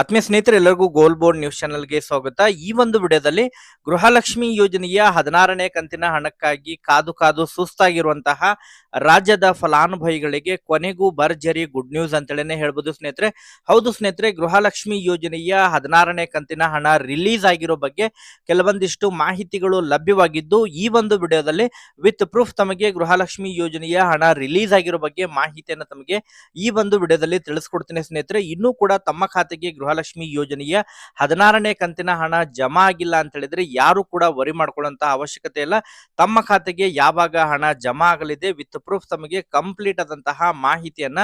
ಆತ್ಮೀಯ ಸ್ನೇಹಿತರೆ, ಎಲ್ಲರಿಗೂ ಗೋಲ್ ಬೋರ್ಡ್ ನ್ಯೂಸ್ ಚಾನೆಲ್ಗೆ ಸ್ವಾಗತ. ಈ ಒಂದು ವಿಡಿಯೋದಲ್ಲಿ ಗೃಹಲಕ್ಷ್ಮಿ ಯೋಜನೆಯ ಹದಿನಾರನೇ ಕಂತಿನ ಹಣಕ್ಕಾಗಿ ಕಾದು ಕಾದು ಸುಸ್ತಾಗಿರುವಂತಹ ರಾಜ್ಯದ ಫಲಾನುಭವಿಗಳಿಗೆ ಕೊನೆಗೂ ಭರ್ಜರಿ ಗುಡ್ ನ್ಯೂಸ್ ಅಂತೇಳಿನೇ ಹೇಳ್ಬೋದು ಸ್ನೇಹಿತರೆ. ಹೌದು ಸ್ನೇಹಿತರೆ, ಗೃಹಲಕ್ಷ್ಮಿ ಯೋಜನೆಯ ಹದಿನಾರನೇ ಕಂತಿನ ಹಣ ರಿಲೀಸ್ ಆಗಿರೋ ಬಗ್ಗೆ ಕೆಲವೊಂದಿಷ್ಟು ಮಾಹಿತಿಗಳು ಲಭ್ಯವಾಗಿದ್ದು, ಈ ಒಂದು ವಿಡಿಯೋದಲ್ಲಿ ವಿತ್ ಪ್ರೂಫ್ ತಮಗೆ ಗೃಹಲಕ್ಷ್ಮಿ ಯೋಜನೆಯ ಹಣ ರಿಲೀಸ್ ಆಗಿರೋ ಬಗ್ಗೆ ಮಾಹಿತಿಯನ್ನು ತಮಗೆ ಈ ಒಂದು ವಿಡಿಯೋದಲ್ಲಿ ತಿಳಿಸ್ಕೊಡ್ತೀನಿ ಸ್ನೇಹಿತರೆ. ಇನ್ನೂ ಕೂಡ ತಮ್ಮ ಖಾತೆಗೆ ಗೃಹಲಕ್ಷ್ಮಿ ಯೋಜನೆಯ ಹದಿನಾರನೇ ಕಂತಿನ ಹಣ ಜಮಾ ಆಗಿಲ್ಲ ಅಂತ ಹೇಳಿದ್ರೆ ಯಾರು ಕೂಡ ವರಿ ಮಾಡ್ಕೊಳ್ಳುವಂತಹ ಅವಶ್ಯಕತೆ ಇಲ್ಲ. ತಮ್ಮ ಖಾತೆಗೆ ಯಾವಾಗ ಹಣ ಜಮಾ ಆಗಲಿದೆ ವಿತ್ ಪ್ರೂಫ್ ತಮಗೆ ಕಂಪ್ಲೀಟ್ ಆದಂತಹ ಮಾಹಿತಿಯನ್ನ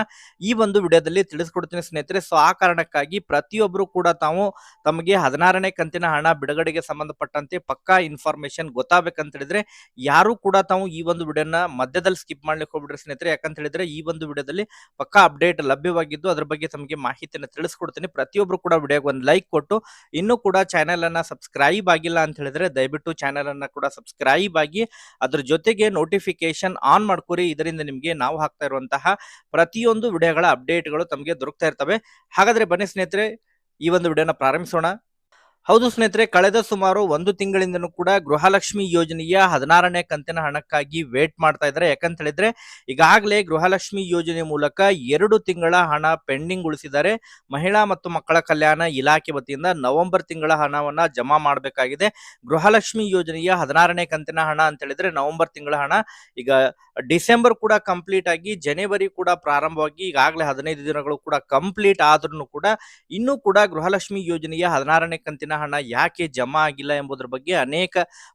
ಈ ಒಂದು ವಿಡಿಯೋದಲ್ಲಿ ತಿಳಿಸ್ಕೊಡ್ತೀನಿ ಸ್ನೇಹಿತರೆ. ಸೊ ಆ ಕಾರಣಕ್ಕಾಗಿ ಪ್ರತಿಯೊಬ್ಬರು ಕೂಡ ತಾವು ತಮಗೆ ಹದಿನಾರನೇ ಕಂತಿನ ಹಣ ಬಿಡುಗಡೆಗೆ ಸಂಬಂಧಪಟ್ಟಂತೆ ಪಕ್ಕಾ ಇನ್ಫಾರ್ಮೇಶನ್ ಗೊತ್ತಾಗಬೇಕಂತ ಹೇಳಿದ್ರೆ ಯಾರು ಕೂಡ ತಾವು ಈ ಒಂದು ವಿಡಿಯೋನ ಮಧ್ಯದಲ್ಲಿ ಸ್ಕಿಪ್ ಮಾಡ್ಲಿಕ್ಕೆ ಹೋಗ್ಬಿಡ್ರಿ ಸ್ನೇಹಿತರೆ. ಯಾಕಂತ ಹೇಳಿದ್ರೆ ಈ ಒಂದು ವಿಡಿಯೋದಲ್ಲಿ ಪಕ್ಕಾ ಅಪ್ಡೇಟ್ ಲಭ್ಯವಾಗಿದ್ದು ಅದ್ರ ಬಗ್ಗೆ ತಮಗೆ ಮಾಹಿತಿಯನ್ನು ತಿಳಿಸ್ಕೊಡ್ತೀನಿ. ಪ್ರತಿಯೊಬ್ಬರು ಕೂಡ ವಿಡಿಯೋಗೆ ಒಂದು ಲೈಕ್ ಕೊಟ್ಟು ಇನ್ನೂ ಕೂಡ ಚಾನೆಲ್ ಅನ್ನ ಸಬ್ಸ್ಕ್ರೈಬ್ ಆಗಿಲ್ಲ ಅಂತ ಹೇಳಿದ್ರೆ ದಯವಿಟ್ಟು ಚಾನೆಲ್ ಅನ್ನ ಕೂಡ ಸಬ್ಸ್ಕ್ರೈಬ್ ಆಗಿ ಅದ್ರ ಜೊತೆಗೆ ನೋಟಿಫಿಕೇಶನ್ ಆನ್ ಮಾಡ್ಕೊರಿ. ಇದರಿಂದ ನಿಮಗೆ ನಾವು ಹಾಕ್ತಾ ಇರುವಂತಹ ಪ್ರತಿಯೊಂದು ವಿಡಿಯೋಗಳ ಅಪ್ಡೇಟ್ಗಳು ತಮಗೆ ದೊರಕ್ತಾ ಇರ್ತವೆ. ಹಾಗಾದ್ರೆ ಬನ್ನಿ ಸ್ನೇಹಿತರೆ, ಈ ಒಂದು ವಿಡಿಯೋನ ಪ್ರಾರಂಭಿಸೋಣ. ಹೌದು ಸ್ನೇಹಿತರೆ, ಕಳೆದ ಸುಮಾರು ಒಂದು ತಿಂಗಳಿಂದನೂ ಕೂಡ ಗೃಹಲಕ್ಷ್ಮಿ ಯೋಜನೆಯ ಹದಿನಾರನೇ ಕಂತಿನ ಹಣಕ್ಕಾಗಿ ವೇಟ್ ಮಾಡ್ತಾ ಇದ್ದಾರೆ. ಯಾಕಂತ ಹೇಳಿದ್ರೆ, ಈಗಾಗಲೇ ಗೃಹಲಕ್ಷ್ಮಿ ಯೋಜನೆ ಮೂಲಕ ಎರಡು ತಿಂಗಳ ಹಣ ಪೆಂಡಿಂಗ್ ಉಳಿಸಿದ್ದಾರೆ. ಮಹಿಳಾ ಮತ್ತು ಮಕ್ಕಳ ಕಲ್ಯಾಣ ಇಲಾಖೆ ವತಿಯಿಂದ ನವೆಂಬರ್ ತಿಂಗಳ ಹಣವನ್ನ ಜಮಾ ಮಾಡಬೇಕಾಗಿದೆ. ಗೃಹಲಕ್ಷ್ಮಿ ಯೋಜನೆಯ ಹದಿನಾರನೇ ಕಂತಿನ ಹಣ ಅಂತ ಹೇಳಿದ್ರೆ, ನವೆಂಬರ್ ತಿಂಗಳ ಹಣ. ಈಗ ಡಿಸೆಂಬರ್ ಕೂಡ ಕಂಪ್ಲೀಟ್ ಆಗಿ, ಜನವರಿ ಕೂಡ ಪ್ರಾರಂಭವಾಗಿ, ಈಗಾಗಲೇ ಹದಿನೈದು ದಿನಗಳು ಕೂಡ ಕಂಪ್ಲೀಟ್ ಆದ್ರೂ ಕೂಡ, ಇನ್ನೂ ಕೂಡ ಗೃಹಲಕ್ಷ್ಮಿ ಯೋಜನೆಯ ಹದಿನಾರನೇ ಕಂತಿನ ಹಣ ಯಾಕೆ ಜಮಾ ಆಗಿಲ್ಲ ಎಂಬುದರ ಬಗ್ಗೆ ಅನೇಕ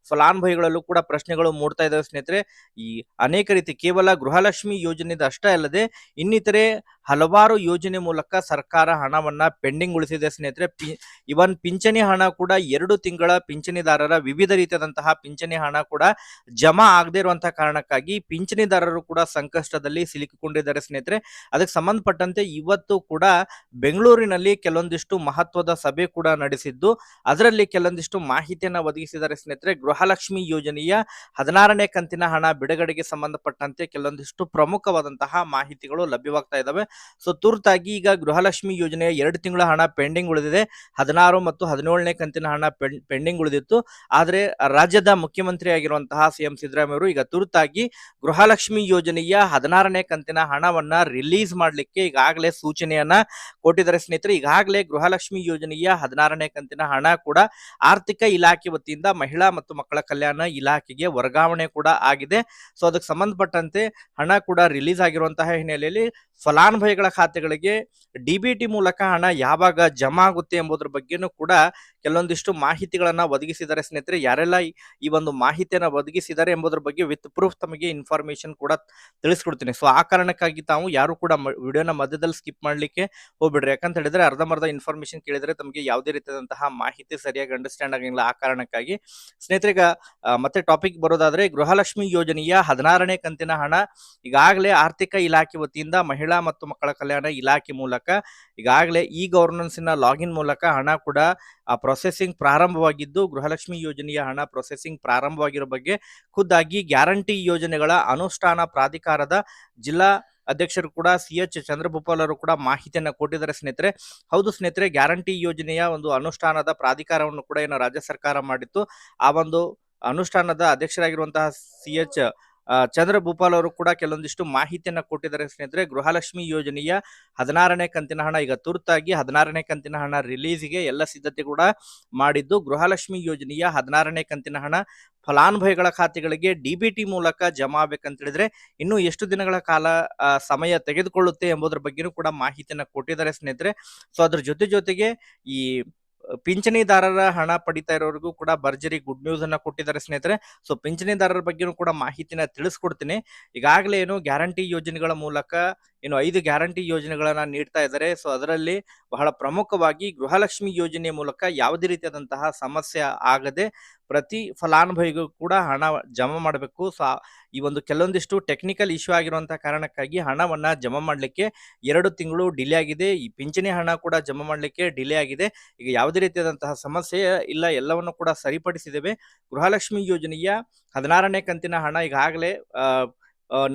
ಫಲಾನುಭವಿಗಳಲ್ಲೂ ಕೂಡ ಪ್ರಶ್ನೆಗಳು ಮೂಡ್ತಾ ಇದಾವೆ ಸ್ನೇಹಿತರೆ. ಈ ಅನೇಕ ರೀತಿ ಕೇವಲ ಗೃಹಲಕ್ಷ್ಮಿ ಯೋಜನೆದ ಅಷ್ಟೇ ಅಲ್ಲದೆ ಇನ್ನಿತರೆ ಹಲವಾರು ಯೋಜನೆ ಮೂಲಕ ಸರ್ಕಾರ ಹಣವನ್ನ ಪೆಂಡಿಂಗ್ ಉಳಿಸಿದೆ ಸ್ನೇಹಿತರೆ. ಪಿ- ಇವನ್ ಪಿಂಚಣಿ ಹಣ ಕೂಡ ಎರಡು ತಿಂಗಳ ಪಿಂಚಣಿದಾರರ ವಿವಿಧ ರೀತಿಯಾದಂತಹ ಪಿಂಚಣಿ ಹಣ ಕೂಡ ಜಮಾ ಆಗದೇ ಇರುವಂತಹ ಕಾರಣಕ್ಕಾಗಿ ಪಿಂಚಣಿದಾರರು ಕೂಡ ಸಂಕಷ್ಟದಲ್ಲಿ ಸಿಲುಕಿಕೊಂಡಿದ್ದಾರೆ ಸ್ನೇಹಿತರೆ. ಅದಕ್ಕೆ ಸಂಬಂಧಪಟ್ಟಂತೆ ಇವತ್ತು ಕೂಡ ಬೆಂಗಳೂರಿನಲ್ಲಿ ಕೆಲವೊಂದಿಷ್ಟು ಮಹತ್ವದ ಸಭೆ ಕೂಡ ನಡೆಸಿದ್ದು, ಅದರಲ್ಲಿ ಕೆಲವೊಂದಿಷ್ಟು ಮಾಹಿತಿಯನ್ನು ಒದಗಿಸಿದ್ದಾರೆ ಸ್ನೇಹಿತರೆ. ಗೃಹಲಕ್ಷ್ಮಿ ಯೋಜನೆಯ ಹದಿನಾರನೇ ಕಂತಿನ ಹಣ ಬಿಡುಗಡೆಗೆ ಸಂಬಂಧಪಟ್ಟಂತೆ ಕೆಲವೊಂದಿಷ್ಟು ಪ್ರಮುಖವಾದಂತಹ ಮಾಹಿತಿಗಳು ಲಭ್ಯವಾಗ್ತಾ ಇದಾವೆ. ಸೊ ತುರ್ತಾಗಿ ಈಗ ಗೃಹಲಕ್ಷ್ಮಿ ಯೋಜನೆಯ ಎರಡು ತಿಂಗಳ ಹಣ ಪೆಂಡಿಂಗ್ ಉಳಿದಿದೆ. ಹದಿನಾರು ಮತ್ತು ಹದಿನೇಳನೇ ಕಂತಿನ ಹಣ ಪೆಂಡಿಂಗ್ ಉಳಿದಿತ್ತು. ಆದರೆ ರಾಜ್ಯದ ಮುಖ್ಯಮಂತ್ರಿ ಆಗಿರುವಂತಹ ಸಿಎಂ ಸಿದ್ದರಾಮಯ್ಯ ಅವರು ಈಗ ತುರ್ತಾಗಿ ಗೃಹಲಕ್ಷ್ಮಿ ಯೋಜನೆಯ ಹದಿನಾರನೇ ಕಂತಿನ ಹಣವನ್ನ ರಿಲೀಸ್ ಮಾಡಲಿಕ್ಕೆ ಈಗಾಗಲೇ ಸೂಚನೆಯನ್ನ ಕೊಟ್ಟಿದ್ದಾರೆ ಸ್ನೇಹಿತರೆ. ಈಗಾಗಲೇ ಗೃಹಲಕ್ಷ್ಮಿ ಯೋಜನೆಯ ಹದಿನಾರನೇ ಕಂತಿನ ಹಣ ಕೂಡ ಆರ್ಥಿಕ ಇಲಾಖೆ ವತಿಯಿಂದ ಮಹಿಳಾ ಮತ್ತು ಮಕ್ಕಳ ಕಲ್ಯಾಣ ಇಲಾಖೆಗೆ ವರ್ಗಾವಣೆ ಕೂಡ ಆಗಿದೆ. ಸೊ ಅದಕ್ಕೆ ಸಂಬಂಧಪಟ್ಟಂತೆ ಹಣ ಕೂಡ ರಿಲೀಸ್ ಆಗಿರುವಂತಹ ಹಿನ್ನೆಲೆಯಲ್ಲಿ ಫಲಾನುಭವಿಗಳ ಖಾತೆಗಳಿಗೆ ಡಿಬಿಟಿ ಮೂಲಕ ಹಣ ಯಾವಾಗ ಜಮಾ ಆಗುತ್ತೆ ಎಂಬುದರ ಬಗ್ಗೆನೂ ಕೂಡ ಕೆಲವೊಂದಿಷ್ಟು ಮಾಹಿತಿಗಳನ್ನ ಒದಗಿಸಿದ್ದಾರೆ. ಸ್ನೇಹಿತರೆ, ಯಾರೆಲ್ಲ ಈ- ಒಂದು ಮಾಹಿತಿಯನ್ನ ಒದಗಿಸಿದ್ದಾರೆ ಎಂಬುದರ ಬಗ್ಗೆ ವಿತ್ ಪ್ರೂಫ್ ತಮಗೆ ಇನ್ಫಾರ್ಮೇಶನ್ ಕೂಡ ತಿಳಿಸ್ಕೊಡ್ತೀನಿ. ಸೊ ಆ ಕಾರಣಕ್ಕಾಗಿ ತಾವು ಯಾರು ಕೂಡ ವಿಡಿಯೋನ ಮಧ್ಯದಲ್ಲಿ ಸ್ಕಿಪ್ ಮಾಡ್ಲಿಕ್ಕೆ ಹೋಗ್ಬಿಡ್ರಿ. ಯಾಕಂತ ಹೇಳಿದ್ರೆ ಅರ್ಧಮರ್ಧ ಇನ್ಫಾರ್ಮೇಶನ್ ಕೇಳಿದ್ರೆ ತಮಗೆ ಯಾವುದೇ ರೀತಿಯಾದಂತಹ ಮಾಹಿತಿ ಸರಿಯಾಗಿ ಅಂಡರ್ಸ್ಟ್ಯಾಂಡ್ ಆಗಿಲ್ಲ ಆ ಕಾರಣಕ್ಕಾಗಿ ಸ್ನೇಹಿತರೆ ಮತ್ತೆ ಟಾಪಿಕ್ ಬರೋದಾದ್ರೆ ಗೃಹಲಕ್ಷ್ಮಿ ಯೋಜನೆಯ ಹದಿನಾರನೇ ಕಂತಿನ ಹಣ ಈಗಾಗಲೇ ಆರ್ಥಿಕ ಇಲಾಖೆ ವತಿಯಿಂದ ಮಹಿಳಾ ಮತ್ತು ಮಕ್ಕಳ ಕಲ್ಯಾಣ ಇಲಾಖೆ ಮೂಲಕ ಈಗಾಗಲೇ ಇ ಗವರ್ನೆನ್ಸ್ನ ಲಾಗಿನ್ ಮೂಲಕ ಹಣ ಕೂಡ ಪ್ರೊಸೆಸಿಂಗ್ ಪ್ರಾರಂಭವಾಗಿದ್ದು, ಗೃಹಲಕ್ಷ್ಮಿ ಯೋಜನೆಯ ಹಣ ಪ್ರೊಸೆಸಿಂಗ್ ಪ್ರಾರಂಭವಾಗಿರೋ ಬಗ್ಗೆ ಖುದ್ದಾಗಿ ಗ್ಯಾರಂಟಿ ಯೋಜನೆಗಳ ಅನುಷ್ಠಾನ ಪ್ರಾಧಿಕಾರದ ಜಿಲ್ಲಾ ಅಧ್ಯಕ್ಷರು ಕೂಡ, ಸಿ ಎಚ್ ಚಂದ್ರಭೂಪಾಲ್ ಅವರು ಕೂಡ ಮಾಹಿತಿಯನ್ನು ಕೊಟ್ಟಿದ್ದಾರೆ ಸ್ನೇಹಿತರೆ. ಹೌದು ಸ್ನೇಹಿತರೆ ಗ್ಯಾರಂಟಿ ಯೋಜನೆಯ ಒಂದು ಅನುಷ್ಠಾನದ ಪ್ರಾಧಿಕಾರವನ್ನು ಕೂಡ ಏನು ರಾಜ್ಯ ಸರ್ಕಾರ ಮಾಡಿತ್ತು. ಆ ಒಂದು ಅನುಷ್ಠಾನದ ಅಧ್ಯಕ್ಷರಾಗಿರುವಂತಹ ಸಿ ಎಚ್ ಚಂದ್ರ ಭೂಪಾಲ್ ಅವರು ಕೂಡ ಕೆಲವೊಂದಿಷ್ಟು ಮಾಹಿತಿಯನ್ನ ಕೊಟ್ಟಿದ್ದಾರೆ ಸ್ನೇಹಿತರೆ. ಗೃಹಲಕ್ಷ್ಮಿ ಯೋಜನೆಯ ಹದಿನಾರನೇ ಕಂತಿನ ಹಣ ಈಗ ತುರ್ತಾಗಿ ಹದಿನಾರನೇ ಕಂತಿನ ಹಣ ರಿಲೀಸ್ಗೆ ಎಲ್ಲ ಸಿದ್ಧತೆ ಕೂಡ ಮಾಡಿದ್ದು. ಗೃಹಲಕ್ಷ್ಮಿ ಯೋಜನೆಯ ಹದಿನಾರನೇ ಕಂತಿನ ಹಣ ಫಲಾನುಭವಿಗಳ ಖಾತೆಗಳಿಗೆ ಡಿಬಿಟಿ ಮೂಲಕ ಜಮಾ ಆಗ್ಬೇಕಂತ ಹೇಳಿದ್ರೆ ಇನ್ನು ಎಷ್ಟು ದಿನಗಳ ಕಾಲ ಸಮಯ ತೆಗೆದುಕೊಳ್ಳುತ್ತೆ ಎಂಬುದರ ಬಗ್ಗೆನೂ ಕೂಡ ಮಾಹಿತಿಯನ್ನ ಕೊಟ್ಟಿದ್ದಾರೆ ಸ್ನೇಹಿತರೆ. ಸೊ, ಅದ್ರ ಜೊತೆ ಜೊತೆಗೆ ಈ ಪಿಂಚಣಿದಾರರ ಹಣ ಪಡಿತಾ ಇರೋರಿಗೂ ಕೂಡ ಭರ್ಜರಿ ಗುಡ್ ನ್ಯೂಸ್ ಅನ್ನ ಕೊಟ್ಟಿದ್ದಾರೆ ಸ್ನೇಹಿತರೆ. ಸೊ ಪಿಂಚಣಿದಾರರ ಬಗ್ಗೆನೂ ಕೂಡ ಮಾಹಿತಿನ ತಿಳಿಸ್ಕೊಡ್ತೀನಿ. ಈಗಾಗಲೇ ಏನು ಗ್ಯಾರಂಟಿ ಯೋಜನೆಗಳ ಮೂಲಕ ಏನು ಐದು ಗ್ಯಾರಂಟಿ ಯೋಜನೆಗಳನ್ನ ನೀಡ್ತಾ ಇದ್ದಾರೆ. ಸೊ ಅದರಲ್ಲಿ ಬಹಳ ಪ್ರಮುಖವಾಗಿ ಗೃಹಲಕ್ಷ್ಮಿ ಯೋಜನೆ ಮೂಲಕ ಯಾವುದೇ ರೀತಿಯಾದಂತಹ ಸಮಸ್ಯೆ ಆಗದೆ ಪ್ರತಿ ಫಲಾನುಭವಿಗೂ ಕೂಡ ಹಣ ಜಮಾ ಮಾಡಬೇಕು. ಸೊ ಈ ಒಂದು ಕೆಲವೊಂದಿಷ್ಟು ಟೆಕ್ನಿಕಲ್ ಇಶ್ಯೂ ಆಗಿರುವಂತಹ ಕಾರಣಕ್ಕಾಗಿ ಹಣವನ್ನ ಜಮಾ ಮಾಡಲಿಕ್ಕೆ ಎರಡು ತಿಂಗಳು ಡಿಲೇ ಆಗಿದೆ. ಈ ಪಿಂಚಣಿ ಹಣ ಕೂಡ ಜಮಾ ಮಾಡಲಿಕ್ಕೆ ಡಿಲೇ ಆಗಿದೆ. ಈಗ ಯಾವುದೇ ರೀತಿಯಾದಂತಹ ಸಮಸ್ಯೆ ಇಲ್ಲ, ಎಲ್ಲವನ್ನು ಕೂಡ ಸರಿಪಡಿಸಿದ್ದೇವೆ. ಗೃಹಲಕ್ಷ್ಮಿ ಯೋಜನೆಯ ಹದಿನಾರನೇ ಕಂತಿನ ಹಣ ಈಗಾಗಲೇ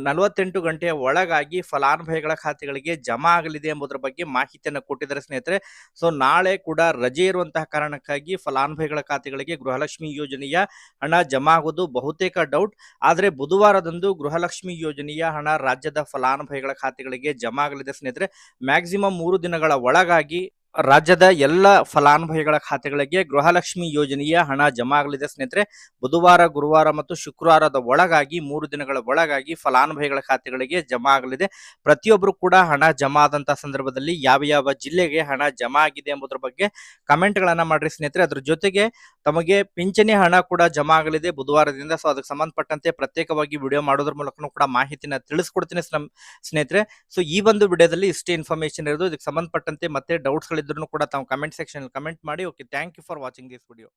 ನಲವತ್ತೆಂಟು ಗಂಟೆಯ ಒಳಗಾಗಿ ಫಲಾನುಭವಿಗಳ ಖಾತೆಗಳಿಗೆ ಜಮಾ ಆಗಲಿದೆ ಎಂಬುದರ ಬಗ್ಗೆ ಮಾಹಿತಿಯನ್ನು ಕೊಟ್ಟಿದ್ದಾರೆ ಸ್ನೇಹಿತರೆ. ಸೊ, ನಾಳೆ ಕೂಡ ರಜೆ ಇರುವಂತಹ ಕಾರಣಕ್ಕಾಗಿ ಫಲಾನುಭವಿಗಳ ಖಾತೆಗಳಿಗೆ ಗೃಹಲಕ್ಷ್ಮಿ ಯೋಜನೆಯ ಹಣ ಜಮಾ ಆಗುವುದು ಬಹುತೇಕ ಡೌಟ್. ಆದರೆ ಬುಧವಾರದಂದು ಗೃಹಲಕ್ಷ್ಮಿ ಯೋಜನೆಯ ಹಣ ರಾಜ್ಯದ ಫಲಾನುಭವಿಗಳ ಖಾತೆಗಳಿಗೆ ಜಮಾ ಆಗಲಿದೆ ಸ್ನೇಹಿತರೆ. ಮ್ಯಾಕ್ಸಿಮಮ್ ಮೂರು ದಿನಗಳ ಒಳಗಾಗಿ ರಾಜ್ಯದ ಎಲ್ಲ ಫಲಾನುಭವಿಗಳ ಖಾತೆಗಳಿಗೆ ಗೃಹಲಕ್ಷ್ಮಿ ಯೋಜನೆಯ ಹಣ ಜಮಾ ಆಗಲಿದೆ. ಸ್ನೇಹಿತರೆ, ಬುಧವಾರ, ಗುರುವಾರ ಮತ್ತು ಶುಕ್ರವಾರದ ಒಳಗಾಗಿ, ಮೂರು ದಿನಗಳ ಒಳಗಾಗಿ ಫಲಾನುಭವಿಗಳ ಖಾತೆಗಳಿಗೆ ಜಮಾ ಆಗಲಿದೆ. ಪ್ರತಿಯೊಬ್ಬರು ಕೂಡ ಹಣ ಜಮಾ ಆದಂತಹ ಸಂದರ್ಭದಲ್ಲಿ ಯಾವ ಯಾವ ಜಿಲ್ಲೆಗೆ ಹಣ ಜಮಾ ಆಗಿದೆ ಎಂಬುದರ ಬಗ್ಗೆ ಕಮೆಂಟ್ ಗಳನ್ನ ಮಾಡ್ರಿ ಸ್ನೇಹಿತರೆ. ಅದ್ರ ಜೊತೆಗೆ ತಮಗೆ ಪಿಂಚಣಿ ಹಣ ಕೂಡ ಜಮಾ ಆಗಲಿದೆ ಬುಧವಾರದಿಂದ. ಸೊ, ಅದಕ್ಕೆ ಸಂಬಂಧಪಟ್ಟಂತೆ ಪ್ರತ್ಯೇಕವಾಗಿ ವಿಡಿಯೋ ಮಾಡೋದ್ರ ಮೂಲಕನೂ ಕೂಡ ಮಾಹಿತಿನ ತಿಳಿಸ್ಕೊಡ್ತೀನಿ ಸ್ನ- ಸ್ನೇಹಿತರೆ. ಸೊ, ಈ ಒಂದು ವಿಡಿಯೋದಲ್ಲಿ ಇಷ್ಟೇ ಇನ್ಫಾರ್ಮೇಶನ್ ಇರೋದು. ಇದಕ್ಕೆ ಸಂಬಂಧಪಟ್ಟಂತೆ ಮತ್ತೆ ಡೌಟ್ಸ್ ಗಳಿದ್ರು ಕೂಡ ತಾವು ಕಮೆಂಟ್ ಸೆಕ್ಷನ್ ಕಮೆಂಟ್ ಮಾಡಿ okay thank you for watching this video